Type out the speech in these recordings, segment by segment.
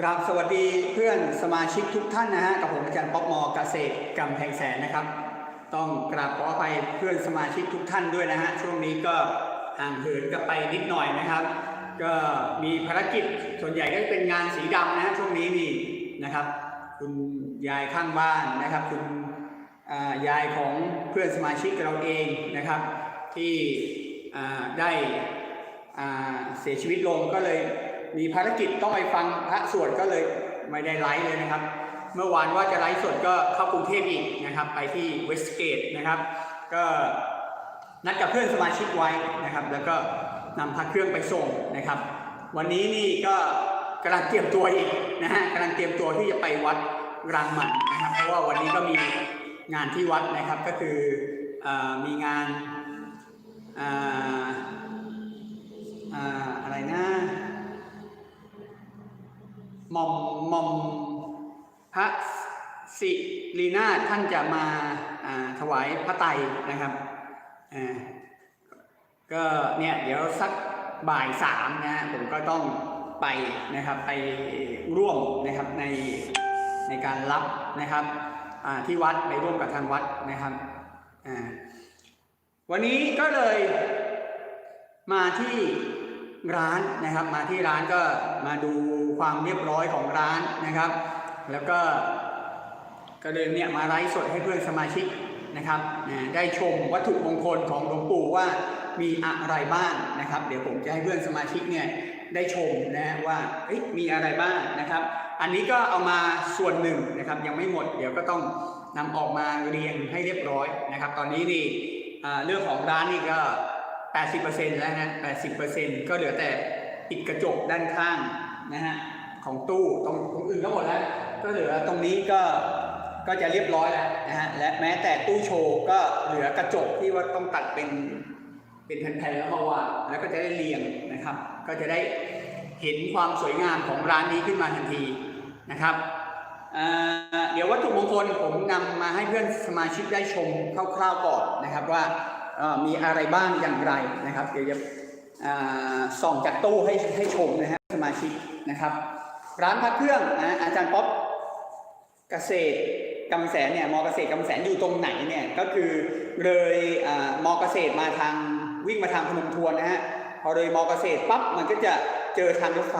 กราบสวัสดีเพื่อนสมาชิกทุกท่านนะฮะกับผมอาจารย์ป๊อปมอเกษตรกำแพงแสนนะครับ ต้องกราบขออภัยเพื่อนสมาชิกทุกท่านด้วยนะฮะช่วงนี้ก็ห่างเหินกันไปนิดหน่อยนะครับ ก็มีภารกิจส่วนใหญ่ก็เป็นงานสีดำนะฮะช่วงนี้นี่นะครับ คุณยายข้างบ้านนะครับ คุณยายของเพื่อนสมาชิกเราเองนะครับ ที่ได้เสียชีวิตลงก็เลย มีภารกิจต้องไปฟังพระสวดก็เลยไม่ได้ไลฟ์เลยนะครับ เมื่อวานว่าจะไลฟ์สดก็เข้ากรุงเทพอีกนะครับ ไปที่เวสเกตนะครับ ก็นัดกับเพื่อนสมาชิกไว้นะครับ แล้วก็นำพระเครื่องไปส่งนะครับ วันนี้นี่ก็กำลังเตรียมตัวอีกนะฮะกำลังเตรียมตัวที่จะไปวัดรังหมันนะครับเพราะว่าวันนี้ก็มีงานที่วัดนะครับก็คืออมีงานอออะไรนะ หม่อมหม่อมพระสิรีนาถท่านจะมาถวายพระไตรนะครับก็เนี่ยเดี๋ยวสักบ่ายสามนะฮะผมก็ต้องไปนะครับไปร่วมนะครับในในการรับนะครับที่วัดไปร่วมกับทางวัดนะครับวันนี้ก็เลยมาที่ร้านนะครับ มาที่ร้านก็มาดู ความเรียบร้อยของร้านนะครับ แล้วก็ก็เลยเนี่ยมาไลฟ์สดให้เพื่อนสมาชิกนะครับได้ชมวัตถุมงคลของหลวงปู่ว่ามีอะไรบ้างนะครับ เดี๋ยวผมจะให้เพื่อนสมาชิกเนี่ยได้ชมนะว่ามีอะไรบ้างนะครับ อันนี้ก็เอามาส่วนหนึ่งนะครับ ยังไม่หมดเดี๋ยวก็ต้องนำออกมาเรียงให้เรียบร้อยนะครับ ตอนนี้นี่เรื่องของร้านนี่ก็ 80%แล้วนะ80%ก็เหลือแต่ปิดกระจกด้านข้างนะฮะ ของตู้ตรงตรงอื่นก็หมดแล้ว ก็เหลือตรงนี้ก็ก็จะเรียบร้อยแล้วนะฮะและแม้แต่ตู้โชว์ก็เหลือกระจกที่ว่าต้องตัดเป็นเป็นแผ่นๆแล้วมาวางแล้วก็จะได้เรียงนะครับ ก็จะได้เห็นความสวยงามของร้านนี้ขึ้นมาทันทีนะครับเดี๋ยววัตถุมงคลผมนำมาให้เพื่อนสมาชิกได้ชมคร่าวๆก่อนนะครับว่ามีอะไรบ้างอย่างไรนะครับ เดี๋ยวจะส่องจากตู้ให้ให้ชมนะฮะสมาชิกนะครับ ร้านพระเครื่องนะอาจารย์ป๊อปเกษตรกำแสนเนี่ยมอเกษตรกำแสนอยู่ตรงไหนเนี่ยก็คือเลยอมอเกษตรมาทางวิ่งมาทางพนมทวนนะฮะพอเลยมอเกษตรปั๊บมันก็จะเจอทางรถไฟ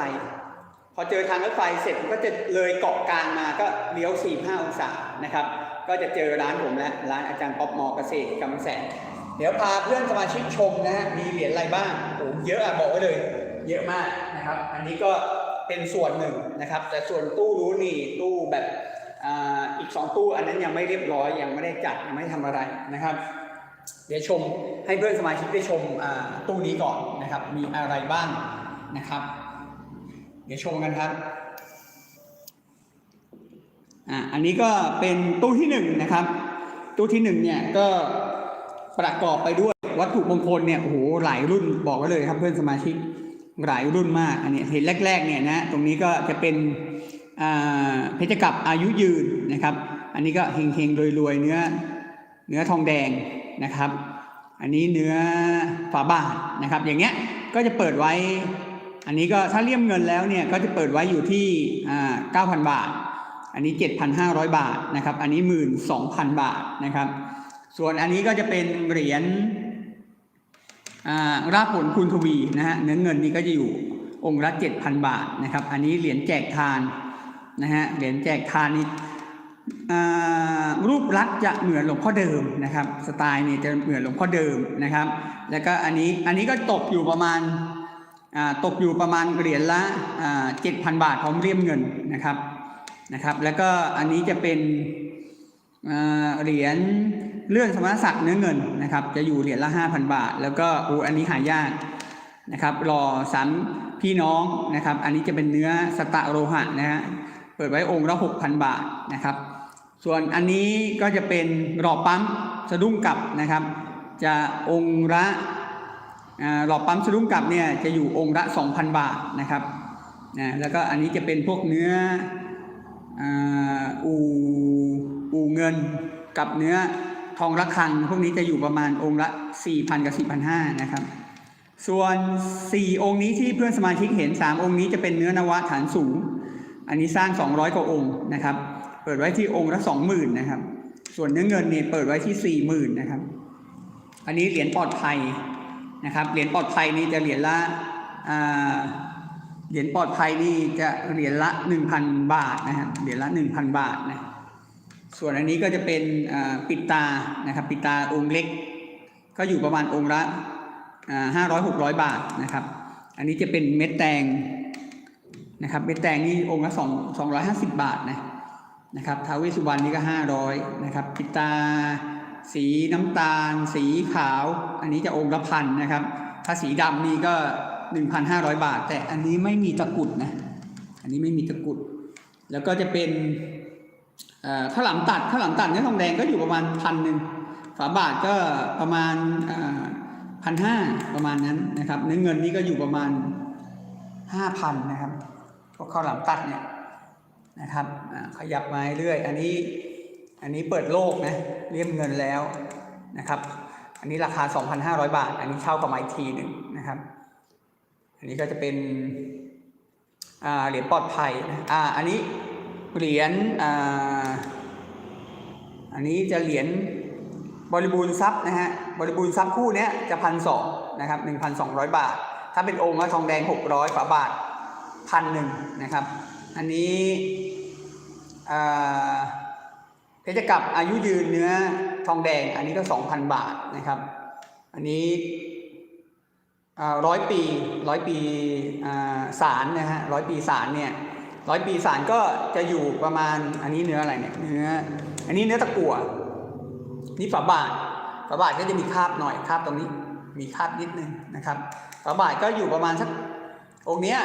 พอเจอทางรถไฟเสร็จมันก็จะเลยเกาะกลางมาก็เลี้ยว 45 องศานะครับ ก็จะเจอร้านผมแล้วร้านอาจารย์ป๊อปมอเกษตรกำแสนเดี๋ยวพาเพื่อนสมาชิกชมนะฮะมีเหรียญอะไรบ้างโอ้เยอะอะบอกไว้เลย เยอะมากนะครับ อันนี้ก็ เป็นส่วนหนึ่งนะครับ แต่ส่วนตู้รู้นี่ตู้แบบอีกสองตู้อันนั้นยังไม่เรียบร้อยยังไม่ได้จัดยังไม่ได้ทำอะไรนะครับ เดี๋ยวชมให้เพื่อนสมาชิกได้ชมตู้นี้ก่อนนะครับ มีอะไรบ้างนะครับ เดี๋ยวชมกันครับอันนี้ก็เป็นตู้ที่หนึ่งนะครับ ตู้ที่หนึ่งเนี่ยก็ประกอบไปด้วยวัตถุมงคลเนี่ยโอ้โหหลายรุ่นบอกไว้เลยครับเพื่อนสมาชิก หลายรุ่นมากอันนี้เห็นแรกๆเนี่ยนะตรงนี้ก็จะเป็นเพชรกับอายุยืนนะครับ อันนี้ก็เฮงๆรวยๆเนื้อเนื้อทองแดงนะครับ อันนี้เนื้อฝาบาทนะครับ อย่างเงี้ยก็จะเปิดไว้ อันนี้ก็ถ้าเลี่ยมเงินแล้วเนี่ยก็จะเปิดไว้อยู่ที่อ่า9,000บาท อันนี้ 7,500 บาทนะครับ อันนี้ 12,000 บาทนะครับ ส่วนอันนี้ก็จะเป็นเหรียญ รากผลคุณทวีนะฮะเนื้อเงินนี่ก็จะอยู่องค์ละ7,000บาทนะครับ อันนี้เหรียญแจกทานนะฮะเหรียญแจกทานนี่รูปลักษณ์จะเหมือนหลวงพ่อเดิมนะครับ สไตล์เนี่ยจะเหมือนหลวงพ่อเดิมนะครับ แล้วก็อันนี้อันนี้ก็ตกอยู่ประมาณตกอยู่ประมาณเหรียญละเจ็ดพันบาทพร้อมเลี่ยมเงินนะครับนะครับ แล้วก็อันนี้จะเป็นเหรียญ เลื่อนสมณศักดิ์เนื้อเงินนะครับ จะอยู่เหรียญละห้าพันบาท แล้วก็อูอันนี้หายากนะครับรอสามพี่น้องนะครับ อันนี้จะเป็นเนื้อสตะโลหะนะฮะเปิดไว้องค์ละหกพันบาทนะครับ ส่วนอันนี้ก็จะเป็นหลอดปั๊มสะดุ้งกลับนะครับ จะองค์ละหลอดปั๊มสะดุ้งกลับเนี่ยจะอยู่องค์ละ 2,000 บาทนะครับนะแล้วก็อันนี้จะเป็นพวกเนื้อออูอูเงินกับเนื้อ ทองระฆัง พวกนี้จะอยู่ประมาณองค์ละ 4,000 กับ 4,500 นะครับ ส่วน 4 องค์นี้ที่เพื่อนสมาชิกเห็น 3 องค์นี้จะเป็นเนื้อนวะฐานสูง อันนี้สร้าง 200 กว่าองค์นะครับ เปิดไว้ที่องค์ละ 20,000 นะครับ ส่วนเนื้อเงินเนี่ยเปิดไว้ที่ 40,000 นะครับ อันนี้เหรียญปลอดภัยนะครับ เหรียญปลอดภัยนี่จะเหรียญละเหรียญปลอดภัยนี่จะเหรียญละ 1,000 บาทนะครับเหรียญละ 1,000 บาทนะ ส่วนอันนี้ก็จะเป็นปิดตานะครับ ปิดตาองค์เล็ก ก็อยู่ประมาณองค์ละห้าร้อยหกร้อยบาทนะครับ อันนี้จะเป็นเม็ดแตงนะครับเม็ดแตงนี่องค์ละสองสองร้อยห้าสิบบาทนะนะครับท้าวเวสสุวรรณนี่ก็ห้าร้อยนะครับ ปิดตาสีน้ำตาล สีขาว อันนี้จะองค์ละพันนะครับ ถ้าสีดำนี่ก็หนึ่งพันห้าร้อยบาท แต่อันนี้ไม่มีตะกุดนะ อันนี้ไม่มีตะกุด แล้วก็จะเป็น ข้าวหลามตัดข้าวหลามตัดเนื้อทองแดงก็อยู่ประมาณพันหนึ่งฝาบาทก็ประมาณพันห้าประมาณนั้นนะครับเนื้อเงินนี่ก็อยู่ประมาณห้าพันนะครับพวกข้าวหลามตัดเนี่ยนะครับขยับมาเรื่อยอันนี้อันนี้เปิดโลกนะเรียมเงินแล้วนะครับอันนี้ราคา 2,500 บาท อันนี้เช่ากับไมทีหนึ่งนะครับ อันนี้ก็จะเป็นเหรียญปลอดภัยนะอ่าอันนี้ เหรียญอันนี้จะเหรียญบริบูรณ์ทรัพย์นะฮะบริบูรณ์ทรัพย์คู่นี้จะพันสองนะครับหนึ่งพันสองร้อยบาท ถ้าเป็นองค์ก็ทองแดงหกร้อยฝาบาทพันหนึ่งนะครับ อันนี้เพชรกับอายุยืนเนื้อทองแดงอันนี้ก็สองพันบาทนะครับ อันนี้ร้อยปีร้อยปีอ่าศาลนะฮะร้อยปีศาลเนี่ย ร้อยปีสารก็จะอยู่ประมาณอันนี้เนื้ออะไรเนี่ยเนื้ออันนี้เนื้อตะกั่วนี่ฝาบาทฝาบาทก็จะมีคาบหน่อยคาบตรงนี้มีคาบนิดนึงนะครับฝาบาทก็อยู่ประมาณสักองค์เนี้ย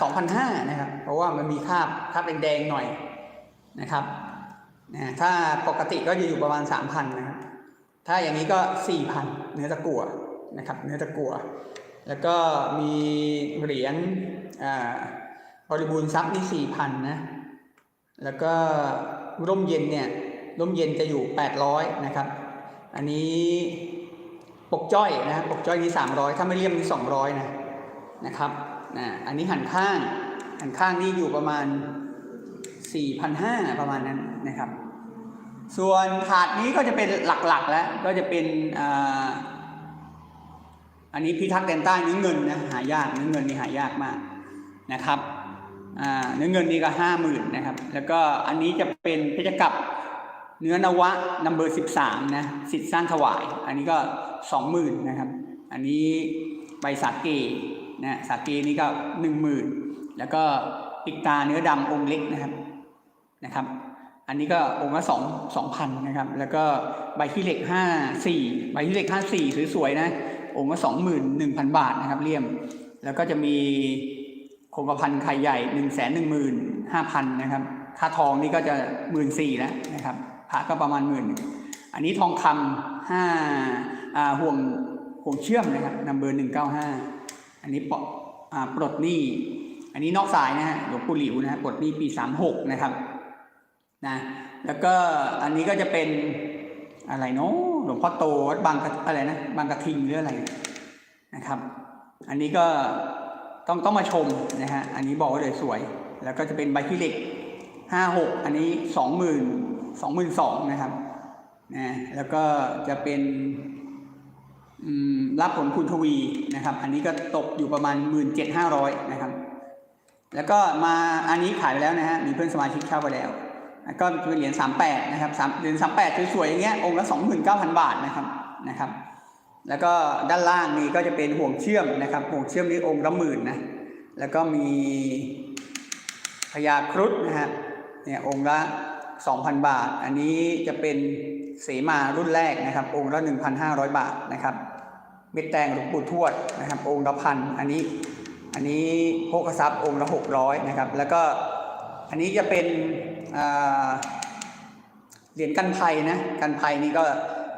สองพันห้านะครับเพราะว่ามันมีคาบคาบแดงๆหน่อยนะครับนะถ้าปกติก็จะอยู่ประมาณสามพันนะครับถ้าอย่างนี้ก็สี่พันเนื้อตะกั่วนะครับเนื้อตะกั่วแล้วก็มีเหรียญอ่า บริบูรณ์ทรัพย์นี่สี่พันนะ แล้วก็ร่มเย็นเนี่ย ร่มเย็นจะอยู่แปดร้อยนะครับ อันนี้ปกจ้อยนะปกจ้อยนี่สามร้อยถ้าไม่เลี่ยมนี่สองร้อยนะนะครับนะอันนี้หันข้าง หันข้างนี่อยู่ประมาณสี่พันห้าประมาณนั้นนะครับ ส่วนถาดนี้ก็จะเป็นหลักๆแล้ว ก็จะเป็นอ่าอันนี้พิทักษ์แดนใต้เนื้อเงินนะหายากเนื้อเงินนี่หายากมากนะครับ เนื้อเงินนี่ก็ห้าหมื่นนะครับ แล้วก็อันนี้จะเป็นเพชรกับเนื้อนวะนัมเบอร์สิบสามนะสิทธิ์สร้างถวาย อันนี้ก็สองหมื่นนะครับ อันนี้ใบสาเกนะสาเกนี่ก็หนึ่งหมื่นแล้วก็ปิกตาเนื้อดำองค์เล็กนะครับนะครับ อันนี้ก็องค์ละสองสองพันนะครับ แล้วก็ใบขี้เหล็กห้าสี่ใบขี้เหล็กห้าสี่สวยๆนะองค์ละสองหมื่นหนึ่งพันบาทนะครับเลี่ยม แล้วก็จะมี คงกระพันไข่ใหญ่หนึ่งแสนหนึ่งหมื่นห้าพันนะครับ ค่าทองนี่ก็จะหมื่นสี่แล้วนะครับพระก็ประมาณหมื่นอันนี้ทองคำห้าอ่าห่วงห่วงเชื่อมนะครับนัมเบอร์หนึ่งเก้าห้าอันนี้ปลดปลดหนี้ อันนี้นอกสายนะฮะหลวงปู่หลิวนะฮะปลดหนี้ปีสามหกนะครับนะแล้วก็อันนี้ก็จะเป็นอะไรเนาะหลวงพ่อโตวัดบางอะไรนะบางกระทิงหรืออะไรนะครับ อันนี้ก็ ต้องต้องมาชมนะฮะ อันนี้บอกว่าเลยสวย แล้วก็จะเป็นใบขี้เล็กห้าหกอันนี้สองหมื่นสองหมื่นสองนะครับนะแล้วก็จะเป็นรับผลคุณทวีนะครับ อันนี้ก็ตกอยู่ประมาณหมื่นเจ็ดห้าร้อยนะครับ แล้วก็มาอันนี้ขายไปแล้วนะฮะ มีเพื่อนสมาชิกเช่าไปแล้ว ก็เป็นเหรียญสามแปดนะครับเหรียญสามแปดสวยๆอย่างเงี้ย องค์ละสองหมื่นเก้าพันบาทนะครับ นะครับ แล้วก็ด้านล่างนี่ก็จะเป็นห่วงเชื่อมนะครับ ห่วงเชื่อมนี้องค์ละหมื่นนะ แล้วก็มีพญาครุฑนะฮะ เนี่ยองค์ละ 2,000 บาท อันนี้จะเป็นเสมารุ่นแรกนะครับ องค์ละ 1,500 บาทนะครับเม็ดแตงหลวงปู่ทวดนะครับ องค์ละพัน อันนี้ อันนี้โภคทรัพย์องค์ละ 600 นะครับ แล้วก็อันนี้จะเป็นเหรียญกันภัยนะ กันภัยนี่ก็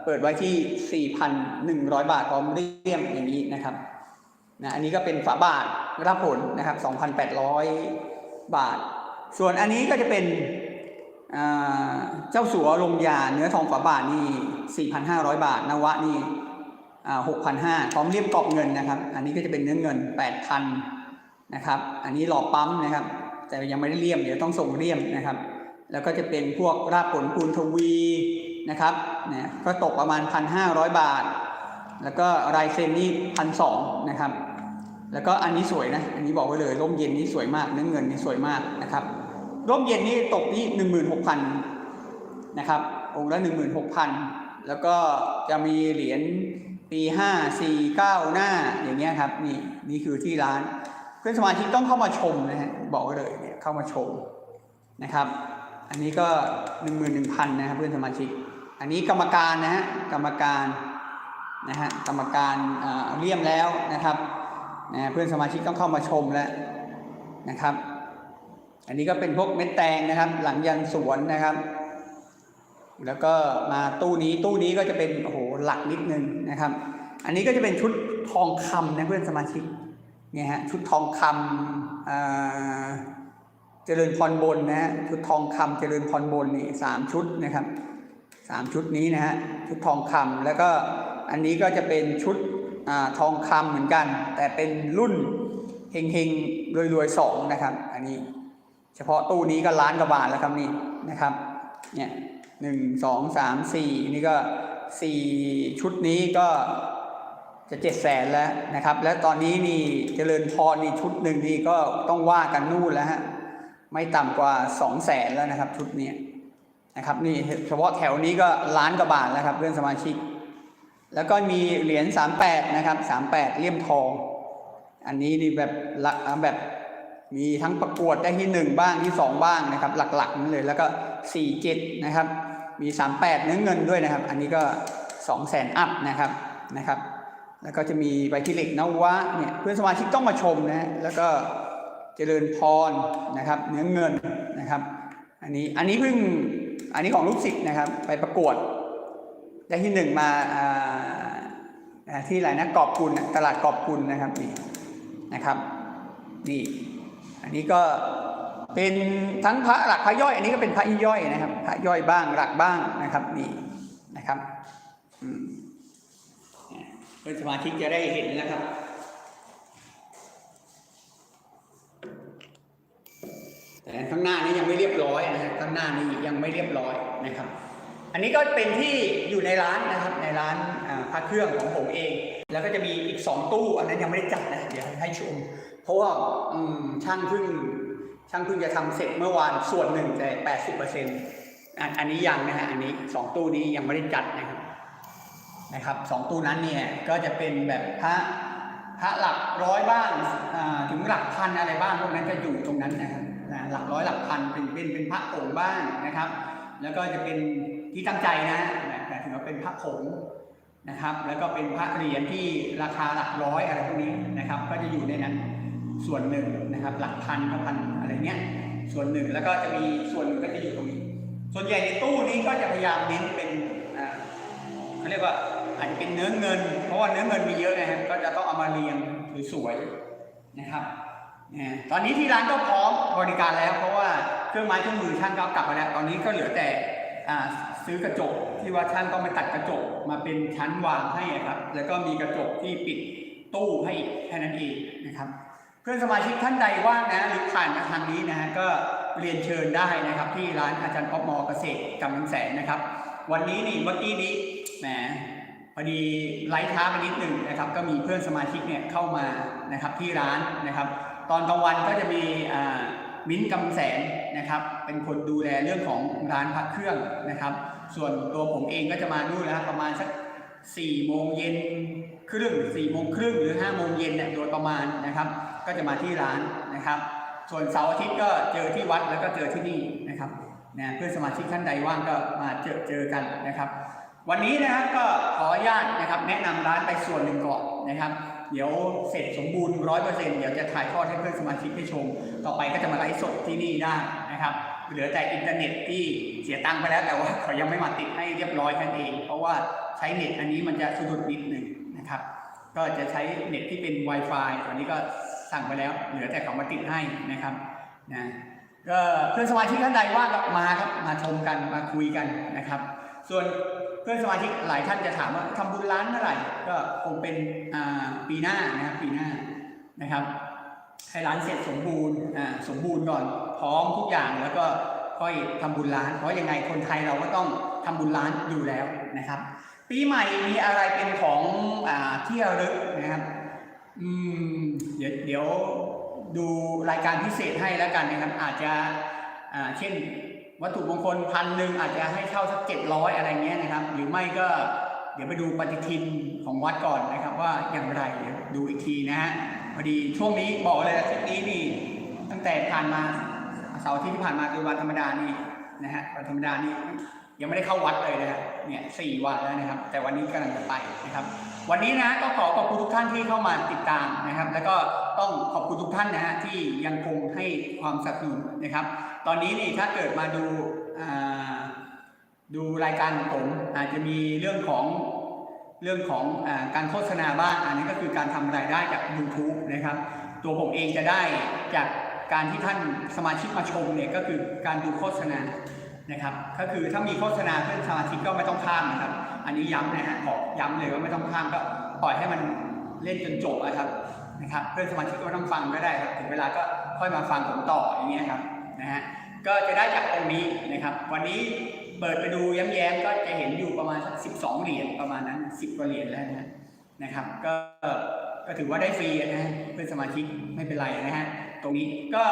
เปิดไว้ที่ 4,100 บาทพร้อมเลี่ยมอย่างนี้นะครับนะอันนี้ก็เป็นฝาบาทรับผลนะครับ 2,800 บาท ส่วนอันนี้ก็จะเป็นเจ้าสัวลงยาเนื้อทองฝาบาทนี่ 4,500 บาท นวะนี่6,500พร้อมเลี่ยมกรอบเงินนะครับ อันนี้ก็จะเป็นเนื้อเงิน 8,000นะครับ อันนี้หล่อปั๊มนะครับ แต่ยังไม่ได้เลี่ยม เดี๋ยวต้องส่งเลี่ยมนะครับ แล้วก็จะเป็นพวกรากผลปูนทวี นะครับเนี่ยก็ตกประมาณ 1,500 บาท แล้วก็ลายเซ็นนี่พันสองนะครับ แล้วก็อันนี้สวยนะ อันนี้บอกไว้เลยร่มเย็นนี่สวยมากเนื้อเงินนี่สวยมากนะครับ ร่มเย็นนี่ตกที่หนึ่งหมื่นหกพันนะครับ องค์ละหนึ่งหมื่นหกพันแล้วก็จะมีเหรียญปีห้าสี่เก้าหน้าอย่างเงี้ยครับนี่นี่คือที่ร้าน เพื่อนสมาชิกต้องเข้ามาชมนะฮะบอกไว้เลยเนี่ยเข้ามาชมนะครับ อันนี้ก็หนึ่งหมื่นหนึ่งพันนะครับเพื่อนสมาชิก อันนี้กรรมการนะฮะกรรมการนะฮะกรรมการเลี่ยมแล้วนะครับนะเพื่อนสมาชิกต้องเข้ามาชมแล้วนะครับ อันนี้ก็เป็นพวกเม็ดแตงนะครับ หลังยันสวนนะครับ แล้วก็มาตู้นี้ตู้นี้ก็จะเป็นโอ้โหหลักนิดนึงนะครับ อันนี้ก็จะเป็นชุดทองคำนะเพื่อนสมาชิกเนี่ยฮะชุดทองคำอ่าเจริญพรบนนะฮะชุดทองคำเจริญพรบนนี่สามชุดนะครับ สามชุดนี้นะฮะชุดทองคำแล้วก็อันนี้ก็จะเป็นชุดอทองคำเหมือนกัน แต่เป็นรุ่นเฮงเฮงรวยรวยๆสองนะครับ อันนี้เฉพาะตู้นี้ก็ล้านกว่าบาทแล้วครับนี่นะครับเนี่ยหนึ่งสองสามสี่นี่ก็สี่ชุดนี้ก็จะเจ็ดแสนแล้วนะครับ แล้วตอนนี้นี่เจริญพรนี่ชุดหนึ่งนี่ก็ต้องว่ากันนู่นแล้วฮะไม่ต่ำกว่าสองแสนแล้วนะครับ ชุดนี้ นะครับนี่เฉพาะแถวนี้ก็ล้านกว่าบาทแล้วครับเพื่อนสมาชิก แล้วก็มีเหรียญ38นะครับ38เลี่ยมทอง อันนี้นี่แบบหลักแบบมีทั้งประกวดได้ที่หนึ่งบ้างที่สองบ้างนะครับหลักๆนั่นเลยแล้วก็สี่เจ็ดนะครับมีสามแปดเนื้อเงินด้วยนะครับ อันนี้ก็สองแสนอัพนะครับนะครับ แล้วก็จะมีใบที่เหล็กนวะเนี่ยเพื่อนสมาชิกต้องมาชมนะฮะแล้วก็เจริญพรนะครับ เนื้อเงินนะครับ อันนี้อันนี้เพิ่ง อันนี้ของลูกศิษย์นะครับ ไปประกวด ได้ที่หนึ่งมาที่ไหนนะกอบกุลตลาดกอบกุลนะครับนี่นะครับนี่อันนี้ก็เป็นทั้งพระหลักพระย่อย อันนี้ก็เป็นพระย่อยนะครับ พระย่อยบ้างหลักบ้างนะครับนี่นะครับเพื่อนสมาชิกจะได้เห็นนะครับ แต่ข้างหน้านี้ยังไม่เรียบร้อยนะฮะข้างหน้านี้ยังไม่เรียบร้อยนะครับ อันนี้ก็เป็นที่อยู่ในร้านนะครับในร้านอ่าพระเครื่องของผมเอง แล้วก็จะมีอีก 2 ตู้ อันนั้นยังไม่ได้จัดนะเดี๋ยวให้ชม เพราะว่าช่างเพิ่งช่างเพิ่งจะทำเสร็จเมื่อวานส่วนหนึ่งแต่แปดสิบเปอร์เซ็นต์อันนี้ยังนะฮะอันนี้สองตู้นี้ยังไม่ได้จัดนะครับนะครับสองตู้นั้นเนี่ยก็จะเป็นแบบพระพระหลักร้อยบ้างถึงหลักพันอะไรบ้างพวกนั้นจะอยู่ตรงนั้นนะครับ นะหลักร้อยหลักพันเป็นเป็นเป็นพระผงบ้างนะครับ แล้วก็จะเป็นที่ตั้งใจนะแต่ถือว่าเป็นพระผงนะครับ แล้วก็เป็นพระเหรียญที่ราคาหลักร้อยอะไรพวกนี้นะครับ ก็จะอยู่ในนั้นส่วนหนึ่งนะครับ หลักพันพันอะไรเงี้ยส่วนหนึ่งแล้วก็จะมีส่วนหนึ่งก็จะอยู่ตรงนี้ ส่วนใหญ่ในตู้นี้ก็จะพยายามเน้นเป็นเขาเรียกว่าอาจจะเป็นเนื้อเงิน เพราะว่าเนื้อเงินมีเยอะนะครับก็จะต้องเอามาเรียงสวยๆนะครับ ตอนนี้ที่ร้านก็พร้อมบริการแล้วเพราะว่าเครื่องไม้เครื่องมือช่างก็กลับมาแล้ว ตอนนี้ก็เหลือแต่ซื้อกระจกที่ว่าช่างต้องไปตัดกระจกมาเป็นชั้นวางให้ครับ แล้วก็มีกระจกที่ปิดตู้ให้แค่นั้นเองนะครับ เพื่อนสมาชิกท่านใดว่างนะหรือผ่านมาทางนี้นะฮะก็เรียนเชิญได้นะครับ ที่ร้านอาจารย์ป๊อปมอเกษตรกำลังแสนนะครับ วันนี้นี่เมื่อกี้นี้แหมพอดีไลฟ์ท้าไปนิดหนึ่งนะครับ ก็มีเพื่อนสมาชิกเนี่ยเข้ามานะครับที่ร้านนะครับ ตอนกลางวันก็จะมีมิ้นกำแสนนะครับ เป็นคนดูแลเรื่องของร้านพักเครื่องนะครับ ส่วนตัวผมเองก็จะมานู่นนะครับประมาณสักสี่โมงเย็นครึ่งสี่โมงครึ่งหรือห้าโมงเย็นเนี่ยโดยประมาณนะครับ ก็จะมาที่ร้านนะครับ ส่วนเสาร์อาทิตย์ก็เจอที่วัดแล้วก็เจอที่นี่นะครับนะเพื่อนสมาชิกท่านใดว่างก็มาเจอเจอกันนะครับ วันนี้นะครับก็ขออนุญาตนะครับแนะนำร้านไปส่วนหนึ่งก่อนนะครับ เดี๋ยวเสร็จสมบูรณ์ร้อยเปอร์เซ็นต์เดี๋ยวจะถ่ายทอดให้เพื่อนสมาชิกได้ชม ต่อไปก็จะมาไลฟ์สดที่นี่ได้นะครับ เหลือแต่อินเทอร์เน็ตที่เสียตังค์ไปแล้วแต่ว่าเขายังไม่มาติดให้เรียบร้อยแค่นั้นเอง เพราะว่าใช้เน็ตอันนี้มันจะสะดุดนิดหนึ่งนะครับ ก็จะใช้เน็ตที่เป็น Wi-Fi ตอนนี้ก็สั่งไปแล้ว เหลือแต่เขามาติดให้นะครับนะก็เพื่อนสมาชิกท่านใดว่ามาครับมาชมกันมาคุยกันนะครับ ส่วน เพื่อนสมาชิกหลายท่านจะถามว่าทำบุญร้านเมื่อไหร่ ก็คงเป็นปีหน้านะครับปีหน้านะครับ ให้ร้านเสร็จสมบูรณ์สมบูรณ์ก่อนพร้อมทุกอย่างแล้วก็ค่อยทำบุญร้าน เพราะยังไงคนไทยเราก็ต้องทำบุญร้านอยู่แล้วนะครับ ปีใหม่มีอะไรเป็นของอที่ระลึกนะครับอืมเดี๋ยวเดี๋ยวดูรายการพิเศษให้แล้วกันนะครับ อาจจะเช่น วัตถุมงคลพันหนึ่งอาจจะให้เช่าสักเจ็ดร้อยอะไรเงี้ยนะครับ หรือไม่ก็เดี๋ยวไปดูปฏิทินของวัดก่อนนะครับ ว่าอย่างไรเดี๋ยวดูอีกทีนะฮะพอดีช่วงนี้บอกเลยอาทิตย์นี้นี่ตั้งแต่ผ่านมาเสาร์ที่ผ่านมาคือวันธรรมดานี่นะฮะวันธรรมดานี่ยังไม่ได้เข้าวัดเลยนะเนี่ยสี่วันแล้วนะครับ แต่วันนี้กำลังจะไปนะครับ วันนี้นะก็ขอขอบคุณทุกท่านที่เข้ามาติดตามนะครับ แล้วก็ต้องขอบคุณทุกท่านนะฮะที่ยังคงให้ความสนับสนุนนะครับ ตอนนี้นี่ถ้าเกิดมาดูดูรายการของผมอาจจะมีเรื่องของเรื่องของอการโฆษณาบ้างอันนี้ก็คือการทำรายได้จาก YouTube นะครับ ตัวผมเองจะได้จากการที่ท่านสมาชิกมาชมเนี่ยก็คือการดูโฆษณา นะครับ ก็คือถ้ามีโฆษณาเพื่อนสมาชิกก็ไม่ต้องข้ามนะครับ อันนี้ย้ำนะฮะขอย้ำเลยว่าไม่ต้องข้ามก็ปล่อยให้มันเล่นจนจบนะครับนะครับ เพื่อนสมาชิกก็ไม่ต้องฟังก็ได้ครับถึงเวลาก็ค่อยมาฟังผมต่ออย่างเงี้ยครับนะฮะก็จะได้จากตรงนี้นะครับ วันนี้เปิดไปดูแย้มๆก็จะเห็นอยู่ประมาณสัก12 เหรียญประมาณนั้น 10กว่าเหรียญแล้วนะนะครับ ก็ก็ถือว่าได้ฟรีนะฮะเพื่อนสมาชิกไม่เป็นไรนะฮะตรงนี้ก็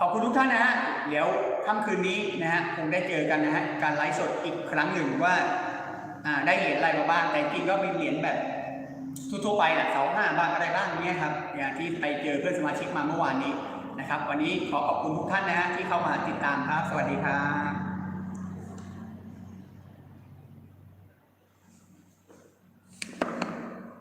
ขอบคุณทุกท่านนะฮะ เดี๋ยวค่ำคืนนี้นะฮะคงได้เจอกันนะฮะ การไลฟ์สดอีกครั้งหนึ่งว่าอ่าได้เหรียญอะไรมาบ้าง แต่จริงก็มีเหรียญแบบทั่วๆไปแหละเสาห้าบ้างอะไรบ้างเนี่ยครับอย่างที่ไปเจอเพื่อนสมาชิกมาเมื่อวานนี้นะครับ วันนี้ขอขอบคุณทุกท่านนะฮะที่เข้ามาติดตามครับ สวัสดีครับ